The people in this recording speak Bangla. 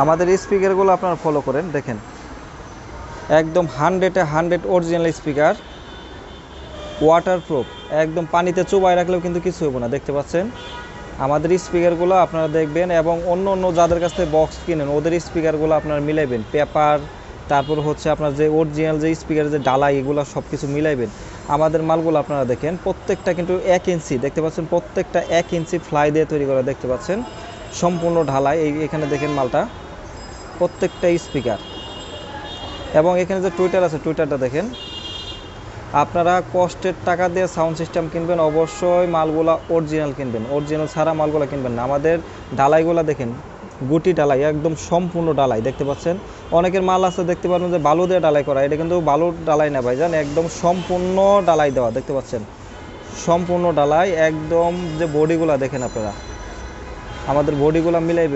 আমাদের স্পিকারগুলো আপনারা ফলো করেন, দেখেন। একদম হান্ড্রেডে হান্ড্রেড অরিজিনাল স্পিকার ওয়াটারপ্রুফ একদম পানিতে চুবাই রাখলেও কিন্তু কিছু হবে না, দেখতে পাচ্ছেন? আমাদের স্পিকারগুলো আপনারা দেখবেন এবং অন্য অন্য যাদের কাছ থেকে বক্স কিনেন, ওদের স্পিকারগুলো আপনারা মিলাইবেন। পেপার তারপর হচ্ছে আপনার যে অরিজিনাল যে স্পিকার যে ডালাই এগুলো সব কিছু মিলাইবেন। আমাদের মালগুলো আপনারা দেখেন, প্রত্যেকটা কিন্তু এক ইঞ্চি দেখতে পাচ্ছেন? প্রত্যেকটা এক ইঞ্চি ফ্লাই দিয়ে তৈরি করা, দেখতে পাচ্ছেন? সম্পূর্ণ ঢালাই, এই এখানে দেখেন মালটা। প্রত্যেকটা স্পিকার। এবং এখানে যে টুইটার আছে, টুইটারটা দেখেন। আপনারা কষ্টের টাকা দিয়ে সাউন্ড সিস্টেম কিনবেন, অবশ্যই মালগুলা অরিজিনাল কিনবেন। অরিজিনাল ছাড়া মালগুলা কিনবেন না। আমাদের ডালাইগুলা দেখেন, গুটি ডালাই, একদম সম্পূর্ণ ডালাই, দেখতে পাচ্ছেন? অনেকের মাল আছে, দেখতে পারবেন যে বালু দিয়ে ডালাই করা, এটা কিন্তু বালুর ডালাই না ভাইজান, একদম সম্পূর্ণ ডালাই দেওয়া, দেখতে পাচ্ছেন? সম্পূর্ণ ডালাই, একদম যে বডিগুলা দেখেন আপনারা। আমাদের বডিগুলা মিলাই